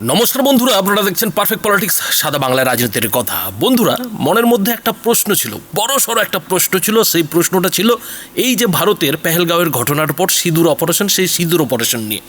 নমস্কার বন্ধুরা, আপনারা দেখছেন পারফেক্ট পলিটিক্স সাদা বাংলা রাজনীতির কথা। বন্ধুরা, মনের মধ্যে একটা প্রশ্ন ছিল, বড় সড়ো একটা প্রশ্ন ছিল, সেই প্রশ্নটা ছিল, এই যে ভারতের পেহেলগাঁওয়ের ঘটনার পর সিঁদুর অপারেশন সেই সিঁদুর অপারেশন নিয়ে।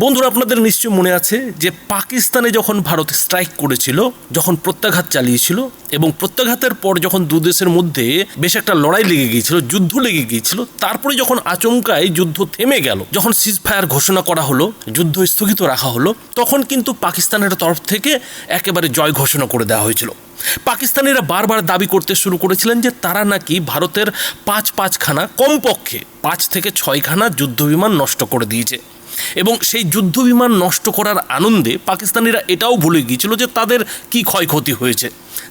বন্ধুরা, আপনাদের নিশ্চয় মনে আছে যে পাকিস্তানে যখন ভারত স্ট্রাইক করেছিল, যখন প্রত্যাঘাত চালিয়েছিল এবং প্রত্যাঘাতের পর যখন দু দেশের মধ্যে বেশ একটা লড়াই লেগে গিয়েছিল, যুদ্ধ লেগে গিয়েছিল, তারপরে যখন আচমকায় যুদ্ধ থেমে গেল, যখন সিজফায়ার ঘোষণা করা হলো, যুদ্ধ স্থগিত রাখা হলো, তখন কিন্তু পাকিস্তানের তরফ থেকে একেবারে জয় ঘোষণা করে দেওয়া হয়েছিল। পাকিস্তানিরা বারবার দাবি করতে শুরু করেছিলেন যে তারা নাকি ভারতের পাঁচ পাঁচখানা কমপক্ষে পাঁচ থেকে ছয়খানা যুদ্ধবিমান নষ্ট করে দিয়েছে। এবং সেই যুদ্ধ বিমান নষ্ট করার আনন্দে পাকিস্তানিরা এটাও ভুলে গিয়েছিল যে তাদের কি ক্ষয়ক্ষতি হয়েছে।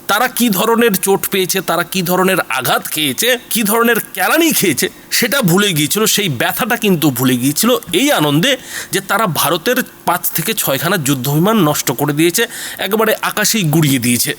তারা কি ধরনের চোট পেয়েছে, তারা কি ধরনের আঘাত খেয়েছে, কি ধরনের ক্যালানি খেয়েছে, সেটা ভুলে গিয়েছিল, সেই ব্যথাটা কিন্তু ভুলে গিয়েছিল। এই আনন্দে যে তারা ভারতের পাঁচ থেকে ছয়খানা যুদ্ধ বিমান নষ্ট করে দিয়েছে, একেবারে আকাশেই গুড়িয়ে দিয়েছে।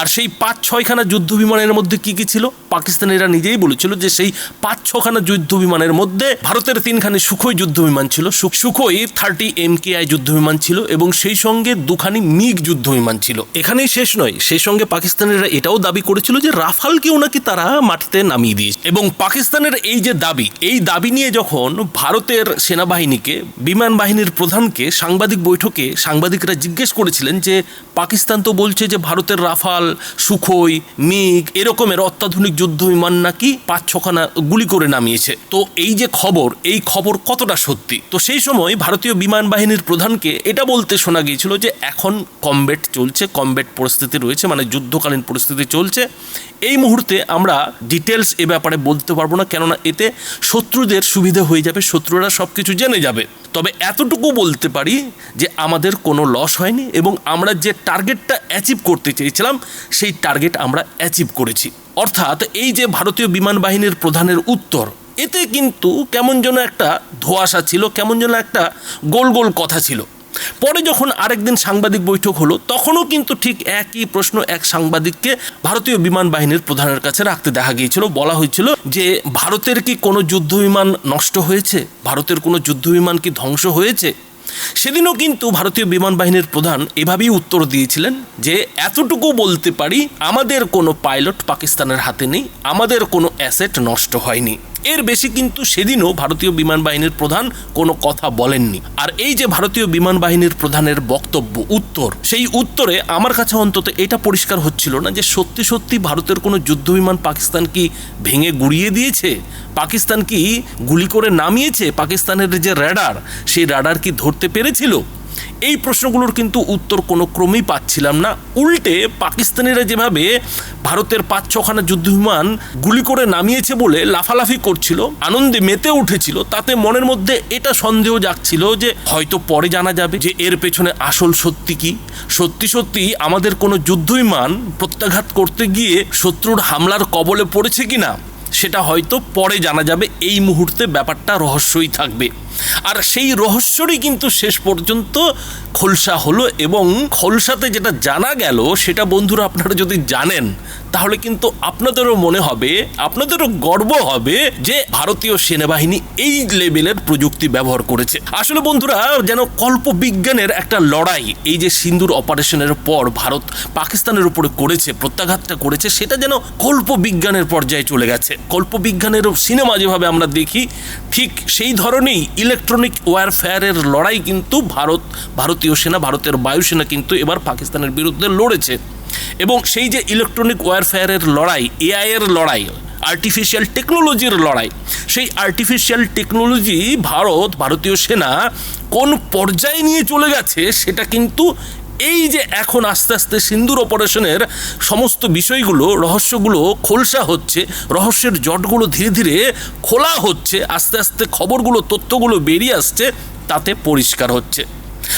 আর সেই পাঁচ ছয়খানা যুদ্ধ বিমানের মধ্যে কি কি ছিল? পাকিস্তানিরা নিজেই বলেছিল যে সেই পাঁচ ছখানা যুদ্ধ বিমানের মধ্যে ভারতের তিনখানি সুখই যুদ্ধ বিমান ছিল Sukhoi thirty M K I যুদ্ধ বিমান ছিল এবং সেই সঙ্গে দুখানি মিগ যুদ্ধ বিমান ছিল। এখানেই শেষ নয়, সেই সঙ্গে পাকিস্তানিরা এটাও দাবি করেছিল যে রাফালকেও নাকি তারা মাটিতে নামিয়ে দিয়েছে। এবং পাকিস্তানের এই যে দাবি, এই দাবি নিয়ে যখন ভারতের সেনাবাহিনীকে, বিমান বাহিনীর প্রধানকে সাংবাদিক বৈঠকে সাংবাদিকরা জিজ্ঞেস করেছিলেন যে, পাকিস্তান তো বলছে যে ভারতের রাফাল, সুখই, মিগ এরকমের অত্যাধুনিক যুদ্ধ বিমান নাকি পাঁচ ছখানা গুলি করে নামিয়েছে। তো এই যে খবর, এই খবর কতটা সত্যি? তো সেই সময় ভারতীয় বিমান বাহিনীর প্রধানকে এটা বলতে শোনা গিয়েছিল যে, এখন কমবেট চলছে কমবেট পরিস্থিতি রয়েছে মানে যুদ্ধকালীন পরিস্থিতি চলছে। এই মুহূর্তে আমরা ডিটেলস এ ব্যাপারে বলতে পারব না, কেননা এতে শত্রুদের সুবিধা হয়ে যাবে, শত্রুরা সব কিছু জেনে যাবে। তবে এতটুকু বলতে পারি যে আমাদের কোনো লস হয়নি এবং আমরা যে টার্গেটটা অ্যাচিভ করতে চেয়েছিলাম, সেই টার্গেট আমরা অ্যাচিভ করেছি। অর্থাৎ এই যে ভারতীয় বিমান বাহিনীর প্রধানের উত্তর, এতে কিন্তু কেমন যেন একটা ধোঁয়াশা ছিল, কেমন যেন একটা গোল গোল কথা ছিল। পরে যখন আরেকদিন সাংবাদিক বৈঠক হলো, তখনও কিন্তু ঠিক একই প্রশ্ন এক সাংবাদিককে ভারতীয় বিমান বাহিনীর প্রধানের কাছে রাখতে দেখা গিয়েছিল। বলা হয়েছিল যে, ভারতের কি কোনো যুদ্ধ বিমান নষ্ট হয়েছে? ভারতের কোনো যুদ্ধ বিমান কি ধ্বংস হয়েছে? সেদিনও কিন্তু ভারতীয় বিমান বাহিনীর প্রধান এভাবেই উত্তর দিয়েছিলেন যে, এতটুকু বলতে পারি, আমাদের কোনো পাইলট পাকিস্তানের হাতে নেই, আমাদের কোনো অ্যাসেট নষ্ট হয়নি। এর বেশি কিন্তু সেদিনও ভারতীয় বিমান বাহিনীর প্রধান কোনো কথা বলেননি। আর এই যে ভারতীয় বিমান বাহিনীর প্রধানের বক্তব্য, উত্তর, সেই উত্তরে আমার কাছে অন্তত এটা পরিষ্কার হচ্ছিল না যে সত্যি সত্যি ভারতের কোনো যুদ্ধ বিমান পাকিস্তান কি ভেঙে গুড়িয়ে দিয়েছে? পাকিস্তান কি গুলি করে নামিয়েছে? পাকিস্তানের যে র্যাডার সেই র্যাডার কি ধরতে পেরেছিল? এই প্রশ্নগুলোর কিন্তু উত্তর কোনো ক্রমেই পাচ্ছিলাম না। উল্টে পাকিস্তানিরা যেভাবে ভারতের পাঁচ ছখানা যুদ্ধবিমান গুলি করে নামিয়েছে বলে লাফালাফি করছিল, আনন্দে মেতে উঠেছিল, তাতে মনের মধ্যে এটা সন্দেহ জাগছিল যে হয়তো পরে জানা যাবে যে এর পেছনে আসল সত্যি কি। সত্যি সত্যি আমাদের কোনো যুদ্ধবিমান প্রত্যাঘাত করতে গিয়ে শত্রুর হামলার কবলে পড়েছে কিনা? সেটা হয়তো পরে জানা যাবে। এই মুহূর্তে ব্যাপারটা রহস্যই থাকবে। আর সেই রহস্যরই কিন্তু শেষ পর্যন্ত খোলসা হলো এবং খোলসাতে যেটা জানা গেল, সেটা বন্ধুরা আপনারা যদি জানেন তাহলে কিন্তু আপনাদেরও মনে হবে, আপনাদেরও গর্ব হবে যে ভারতীয় সেনাবাহিনী এই লেভেলের প্রযুক্তি ব্যবহার করেছে। আসলে বন্ধুরা, যেন কল্পবিজ্ঞানের একটা লড়াই, এই যে সিন্দুর অপারেশনের পর ভারত পাকিস্তানের উপরে করেছে, প্রত্যাঘাতটা করেছে, সেটা যেন কল্পবিজ্ঞানের পর্যায়ে চলে গেছে। কল্পবিজ্ঞানের সিনেমা যেভাবে আমরা দেখি, ঠিক সেই ধরনেই ইলেকট্রনিক ওয়ারফেয়ারের লড়াই কিন্তু ভারত, ভারতীয় সেনা, ভারতের বায়ুসেনা কিন্তু এবার পাকিস্তানের বিরুদ্ধে লড়েছে। এবং সেই যে ইলেকট্রনিক ওয়ারফেয়ারের লড়াই এআইয়ের লড়াই আর্টিফিশিয়াল টেকনোলজির লড়াই, সেই আর্টিফিশিয়াল টেকনোলজি ভারত, ভারতীয় সেনা কোন পর্যায়ে নিয়ে চলে গেছে সেটা কিন্তু এই যে এখন আস্তে আস্তে সিন্দুর অপারেশনের সমস্ত বিষয়গুলো, রহস্যগুলো খোলসা হচ্ছে, রহস্যের জটগুলো ধীরে ধীরে খোলা হচ্ছে, আস্তে আস্তে খবরগুলো, তথ্যগুলো বেরিয়ে আসছে, তাতে পরিষ্কার হচ্ছে।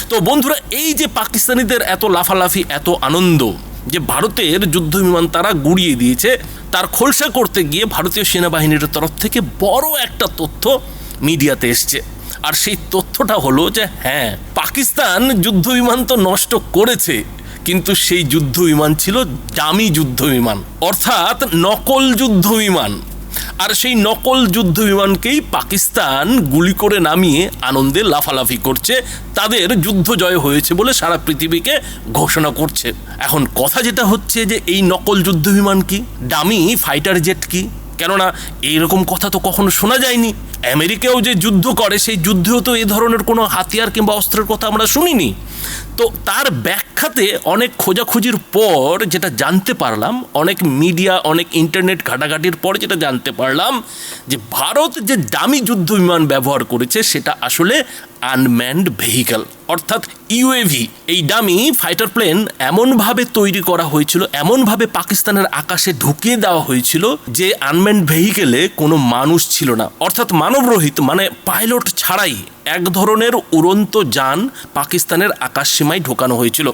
তো বন্ধুরা, এই যে পাকিস্তানিদের এত লাফালাফি, এত আনন্দ যে ভারতের যুদ্ধ বিমান তারা গুড়িয়ে দিয়েছে, তার খোলসা করতে গিয়ে ভারতীয় সেনাবাহিনীর তরফ থেকে বড় একটা তথ্য মিডিয়াতে এসছে। আর সেই তথ্যটা হলো যে হ্যাঁ পাকিস্তান যুদ্ধ বিমান তো নষ্ট করেছে, কিন্তু সেই যুদ্ধ বিমান ছিল জামি যুদ্ধ বিমান অর্থাৎ নকল যুদ্ধ বিমান আর সেই নকল যুদ্ধ বিমানকেই পাকিস্তান গুলি করে নামিয়ে আনন্দে লাফালাফি করছে। তাদের যুদ্ধ জয় হয়েছে বলে সারা পৃথিবীকে ঘোষণা করছে। এখন কথা যেটা হচ্ছে যে এই নকল যুদ্ধ বিমান কি? ডামি ফাইটার জেট কি? কেননা এইরকম কথা তো কখনো শোনা যায়নি। আমেরিকাও যে যুদ্ধ করে, সেই যুদ্ধেও তো এই ধরনের কোনো হাতিয়ার কিংবা অস্ত্রের কথা আমরা শুনিনি। তো তার ব্যাখ্যাতে অনেক খোঁজাখুঁজির পর যেটা জানতে পারলাম, অনেক মিডিয়া, অনেক ইন্টারনেট ঘাটাঘাটির পর যেটা জানতে পারলাম, যে ভারত যে দামি যুদ্ধ বিমান ব্যবহার করেছে, সেটা আসলে আনম্যান্ড ভেহিকল, অর্থাৎ ইউএভি। এই ডামি ফাইটার প্লেন এমনভাবে তৈরি করা হয়েছিল, এমনভাবে পাকিস্তানের আকাশে ঢুকিয়ে দেওয়া হয়েছিল যে আনম্যান্ড ভেহিকেলে কোনো মানুষ ছিল না। অর্থাৎ মানবরহিত মানে পাইলট ছাড়াই। এক ধরনের উড়ন্ত যান পাকিস্তানের আকাশ সীমায় ঢোকানো হয়েছিল।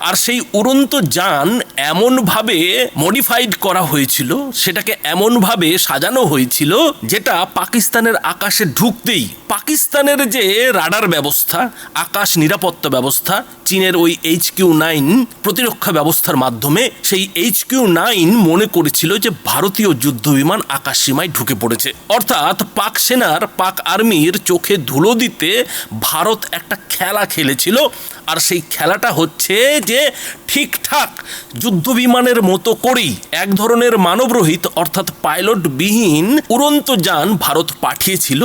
আর সেই উড়ন্ত যান এমনভাবে মডিফাইড করা হয়েছিল, সেটাকে এমনভাবে সাজানো হয়েছিল যেটা পাকিস্তানের আকাশে ঢুকতেই, পাকিস্তানের যে রাডার ব্যবস্থা, আকাশ নিরাপত্তা ব্যবস্থা চীনের ওই এইচ কিউ নাইন প্রতিরক্ষা ব্যবস্থার মাধ্যমে সেই এইচ কিউ নাইন মনে করেছিল যে ভারতীয় যুদ্ধ বিমান আকাশ সীমায় ঢুকে পড়েছে। অর্থাৎ পাক সেনার, পাক আর্মির চোখে ধুলো দিতে ভারত একটা খেলা খেলেছিল। আর সেই খেলাটা হচ্ছে যে ঠিকঠাক যুদ্ধবিমানের মতো করেই এক ধরনের মানবরহিত অর্থাৎ পাইলটবিহীন উড়ন্ত যান ভারত পাঠিয়েছিল।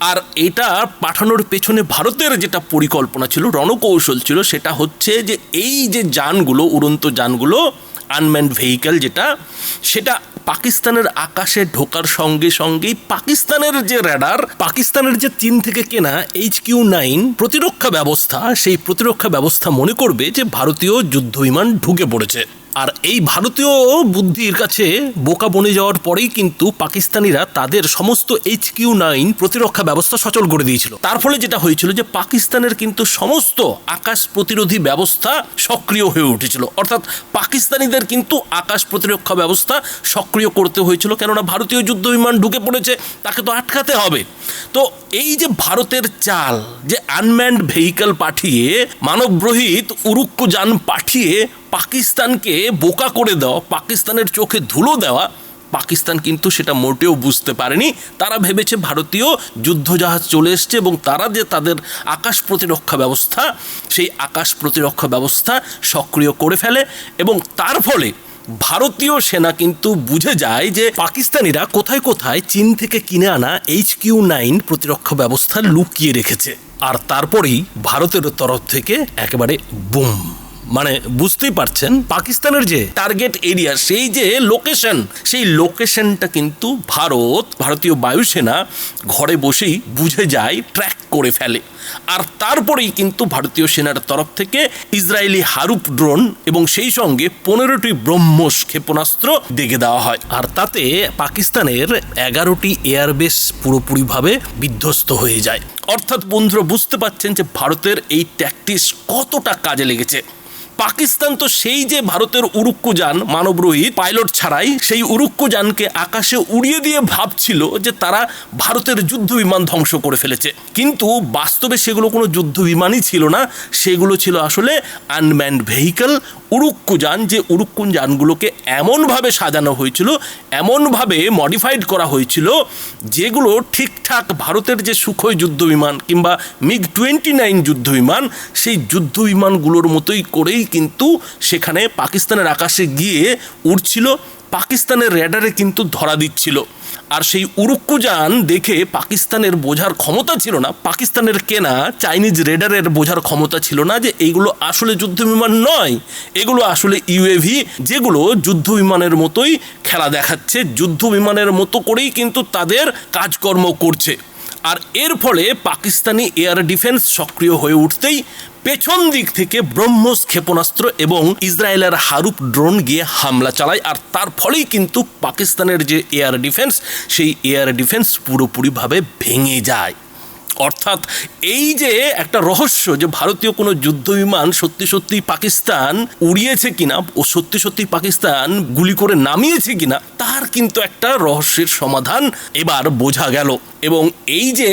আর এটা পাঠানোর পেছনে ভারতের যেটা পরিকল্পনা ছিল, রণকৌশল ছিল, সেটা হচ্ছে যে এই যে যানগুলো, উড়ন্ত যানগুলো আনম্যান্ড ভেহিক্যাল যেটা, সেটা পাকিস্তানের আকাশে ঢোকার সঙ্গে সঙ্গেই পাকিস্তানের যে র্যাডার পাকিস্তানের যে চীন থেকে কেনা এইচ কিউ নাইন প্রতিরক্ষা ব্যবস্থা, সেই প্রতিরক্ষা ব্যবস্থা মনে করবে যে ভারতীয় যুদ্ধ বিমান ঢুকে পড়েছে। আর এই ভারতীয় বুদ্ধির কাছে বোকা বনে যাওয়ার পরেই কিন্তু পাকিস্তানিরা তাদের সমস্ত এইচ কিউ নাইন প্রতিরক্ষা ব্যবস্থা সচল করে দিয়েছিল। তার ফলে যেটা হয়েছিল যে পাকিস্তানের কিন্তু সমস্ত আকাশ প্রতিরোধী ব্যবস্থা সক্রিয় হয়ে উঠেছিল। অর্থাৎ পাকিস্তানিদের কিন্তু আকাশ প্রতিরক্ষা ব্যবস্থা সক্রিয় করতে হয়েছিল। কেননা ভারতীয় যুদ্ধ বিমান ঢুকে পড়েছে, তাকে তো আটকাতে হবে। তো এই যে ভারতের চাল, যে আনম্যান্ড ভেহিক্যাল পাঠিয়ে মানবরহিত উরুক্কু যান পাঠিয়ে পাকিস্তানকে বোকা করে দেওয়া, পাকিস্তানের চোখে ধুলো দেওয়া, পাকিস্তান কিন্তু সেটা মোটেও বুঝতে পারেনি। তারা ভেবেছে ভারতীয় যুদ্ধজাহাজ চলে এসছে এবং তারা যে তাদের আকাশ প্রতিরক্ষা ব্যবস্থা, সেই আকাশ প্রতিরক্ষা ব্যবস্থা সক্রিয় করে ফেলে এবং তার ফলে ভারতীয় সেনা কিন্তু বুঝে যায় যে পাকিস্তানিরা কোথায় কোথায় চীন থেকে কিনে আনা এইচ কিউ নাইন প্রতিরক্ষা ব্যবস্থা লুকিয়ে রেখেছে। আর তারপরেই ভারতের তরফ থেকে একেবারে বুম। মানে বুঝতেই পারছেন, পাকিস্তানের যে টার্গেট এরিয়া সেই যে লোকেশন সেই লোকেশনটা কিন্তু ভারত, ভারতীয় বায়ুসেনা ঘরে বসেই বুঝে যায় ট্র্যাক করে ফেলে। আর তারপরেই কিন্তু ভারতীয় সেনার তরফ থেকে ইসরায়েলি হারুপ ড্রোন এবং সেই সঙ্গে পনেরোটি ব্রহ্মস ক্ষেপণাস্ত্র দেখে দেওয়া হয়। আর তাতে পাকিস্তানের এগারোটি এয়ারবেস পুরোপুরিভাবে বিধ্বস্ত হয়ে যায়। অর্থাৎ বন্ধুরা, বুঝতে পারছেন যে ভারতের এই ট্যাকটিস কতটা কাজে লেগেছে। পাকিস্তান তো সেই যে ভারতের উরুক্কু যান মানবরহিত পাইলট ছাড়াই, সেই উরুক্কু যানকে আকাশে উড়িয়ে দিয়ে ভাবছিল যে তারা ভারতের যুদ্ধ বিমান ধ্বংস করে ফেলেছে। কিন্তু বাস্তবে সেগুলো কোনো যুদ্ধ বিমানই ছিল না, সেগুলো ছিল আসলে আনম্যান্ড ভেহিক্যাল উরুক্কু যান যে উরুক্কু যানগুলোকে এমনভাবে সাজানো হয়েছিল, এমনভাবে মডিফাইড করা হয়েছিল, যেগুলো ঠিকঠাক ভারতের যে সুখই যুদ্ধ বিমান কিংবা মিগ টোয়েন্টি নাইন যুদ্ধ বিমান সেই যুদ্ধ বিমানগুলোর মতোই করেই কিন্তু সেখানে পাকিস্তানের আকাশে গিয়ে উড়ছিল, পাকিস্তানের র্যাডারে কিন্তু ধরা দিচ্ছিল। আর সেই উরুক্কুযান দেখে পাকিস্তানের বোঝার ক্ষমতা ছিল না। পাকিস্তানের কেনা চাইনিজ রেডারের বোঝার ক্ষমতা ছিল না যে এগুলো আসলে যুদ্ধ বিমান নয়, এগুলো আসলে ইউএভি, যেগুলো যুদ্ধ বিমানের মতোই খেলা দেখাচ্ছে যুদ্ধ বিমানের মতো করেই কিন্তু তাদের কাজকর্ম করছে। আর এর ফলে পাকিস্তানি এয়ার ডিফেন্স সক্রিয় হয়ে উঠতেই পেছন দিক থেকে ব্রহ্মস ক্ষেপণাস্ত্র এবং ইসরায়েলের হারুপ ড্রোন গিয়ে হামলা চালায়, আর তার ফলেই কিন্তু পাকিস্তানের যে এয়ার ডিফেন্স, সেই এয়ার ডিফেন্স পুরোপুরিভাবে ভেঙে যায়। অর্থাৎ এই যে একটা রহস্য যে ভারতীয় কোনো যুদ্ধ বিমান সত্যি সত্যি পাকিস্তান উড়িয়েছে কিনা ও সত্যি সত্যি পাকিস্তান গুলি করে নামিয়েছে কিনা, তার কিন্তু একটা রহস্যের সমাধান এবার বোঝা গেল। এবং এই যে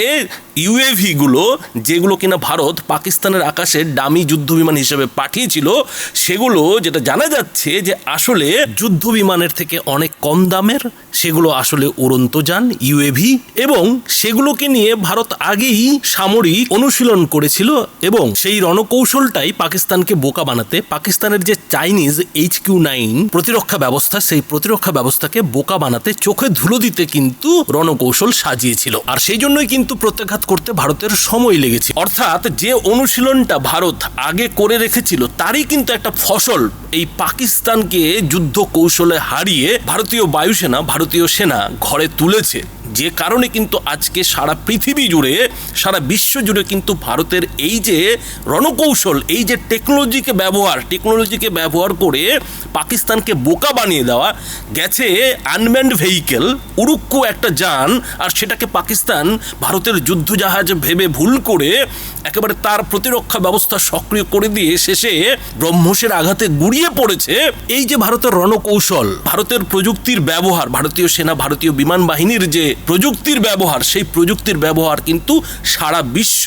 ইউএভি গুলো, যেগুলো কিনা ভারত পাকিস্তানের আকাশে ডামি যুদ্ধ বিমান হিসেবে পাঠিয়েছিল, সেগুলো যেটা জানা যাচ্ছে যে আসলে যুদ্ধ বিমানের থেকে অনেক কম দামের, সেগুলো আসলে উড়ন্ত যান ইউএভি এবং সেগুলোকে নিয়ে ভারত আগেই সামরিক অনুশীলন করেছিল এবং সেই রণকৌশলটাই পাকিস্তানকে বোকা বানাতে, পাকিস্তানের যে চাইনিজ এইচ কিউ নাইন প্রতিরক্ষা ব্যবস্থা, সেই প্রতিরক্ষা ব্যবস্থাকে বোকা বানাতে চোখে ধুলো দিতে কিন্তু রণকৌশল সাজিয়েছিল। আর সেই জন্যই কিন্তু প্রত্যাঘাত করতে ভারতের সময় লেগেছে। অর্থাৎ যে অনুশীলনটা ভারত আগে করে রেখেছিল, তারই কিন্তু একটা ফসল। এই পাকিস্তানকে যুদ্ধ কৌশলে হারিয়ে ভারতীয় বায়ুসেনা, ভারতীয় সেনা ঘরে তুলেছে। যে কারণে কিন্তু আজকে সারা পৃথিবী জুড়ে, সারা বিশ্ব জুড়ে কিন্তু ভারতের এই যে রণকৌশল, এই যে টেকনোলজিকে ব্যবহার টেকনোলজিকে ব্যবহার করে পাকিস্তানকে বোকা বানিয়ে দেওয়া, গেছে আনম্যান্ড ভেহিকেল উড়ুক্কু একটা যান, আর সেটাকে পাকিস্তান ভারতের যুদ্ধজাহাজ ভেবে ভুল করে একেবারে তার প্রতিরক্ষা ব্যবস্থা সক্রিয় করে দিয়ে শেষে ব্রহ্মসের আঘাতে গুড়িয়ে পড়েছে। এই যে ভারতের রণকৌশল, ভারতের প্রযুক্তির ব্যবহার, ভারতীয় সেনা, ভারতীয় বিমান বাহিনীর যে প্রযুক্তির ব্যবহার, সেই প্রযুক্তির ব্যবহার কিন্তু সারা বিশ্ব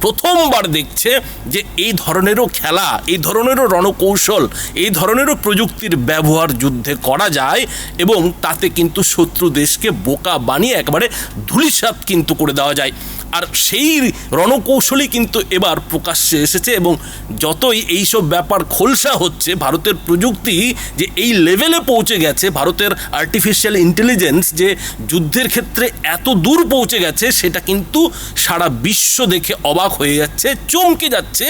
প্রথমবার দেখছে যে এই ধরনেরও খেলা, এই ধরনেরও রণকৌশল, এই ধরনেরও প্রযুক্তির ব্যবহার যুদ্ধে করা যায় এবং তাতে কিন্তু শত্রু দেশকে বোকা বানিয়ে একবারে ধুলিসাত কিন্তু করে দেওয়া যায়। আর সেই রণকৌশলই কিন্তু এবার প্রকাশ্যে এসেছে এবং যতই এইসব ব্যাপার খোলসা হচ্ছে, ভারতের প্রযুক্তি যে এই লেভেলে পৌঁছে গেছে, ভারতের আর্টিফিশিয়াল ইন্টেলিজেন্স যে যুদ্ধের ক্ষেত্রে এত দূর পৌঁছে গেছে, সেটা কিন্তু সারা বিশ্ব দেখে অবাক হয়ে যাচ্ছে, চমকে যাচ্ছে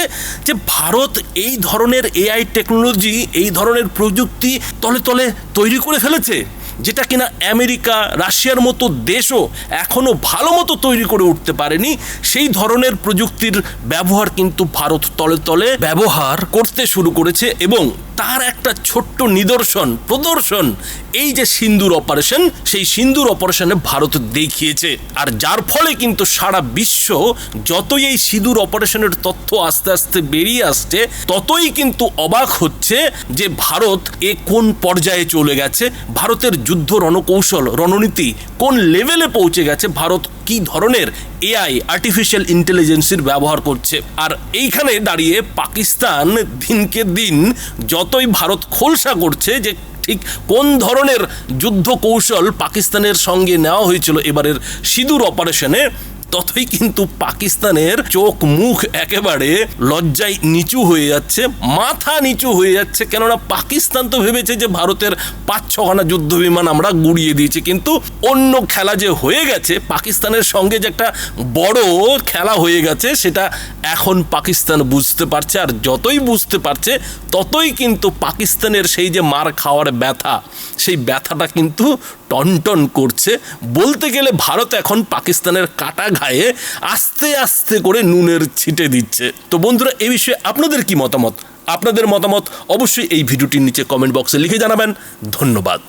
যে ভারত এই ধরনের এআই টেকনোলজি এই ধরনের প্রযুক্তি তলে তলে তৈরি করে ফেলেছে। যেটা কিনা আমেরিকা, রাশিয়ার মতো দেশও এখনও ভালো মতো তৈরি করে উঠতে পারেনি, সেই ধরনের প্রযুক্তির ব্যবহার কিন্তু ভারত তলে তলে ব্যবহার করতে শুরু করেছে এবং তার একটা ছোট্ট নিদর্শন, প্রদর্শন, এই যে সিন্দুর অপারেশন সেই সিন্দুর অপারেশনে ভারত দেখিয়েছে। আর যার ফলে কিন্তু সারা বিশ্ব যতই এই সিঁদুর অপারেশনের তথ্য আস্তে আস্তে বেরিয়ে আসছে, ততই কিন্তু অবাক হচ্ছে যে ভারত এ কোন পর্যায়ে চলে গেছে। ভারতের যুদ্ধ রণকৌশল, রণনীতি কোন লেভেলে পৌঁছে গেছে, ভারত কি ধরনের এআই আর্টিফিশিয়াল ইন্টেলিজেন্সির ব্যবহার করছে? আর এইখানে দাঁড়িয়ে পাকিস্তান দিনকে দিন যতই ভারত খোলসা করছে যে ঠিক কোন ধরনের যুদ্ধ কৌশল পাকিস্তানের সঙ্গে নেওয়া হয়েছিল, এবারের সিঁদুর অপারেশনে ততই কিন্তু পাকিস্তানের চোখ মুখ একেবারে লজ্জায় নিচু হয়ে যাচ্ছে, মাথা নিচু হয়ে যাচ্ছে। কেননা পাকিস্তান তো ভেবেছে যে ভারতের পাঁচ ছখানা যুদ্ধ বিমান আমরা গুড়িয়ে দিয়েছি। কিন্তু অন্য খেলা যে হয়ে গেছে, পাকিস্তানের সঙ্গে যে একটা বড় খেলা হয়ে গেছে, সেটা এখন পাকিস্তান বুঝতে পারছে, আর যতই বুঝতে পারছে, ততই কিন্তু পাকিস্তানের সেই যে মার খাওয়ার ব্যথা, সেই ব্যথাটা কিন্তু টনটন করছে। বলতে গেলে ভারত এখন পাকিস্তানের কাটা ঘায়ে আস্তে আস্তে করে নুনের ছিটে দিচ্ছে। তো বন্ধুরা এই বিষয়ে আপনাদের কি মতামত? আপনাদের মতামত অবশ্যই এই ভিডিওটির নিচে কমেন্ট বক্সে লিখে জানাবেন। ধন্যবাদ।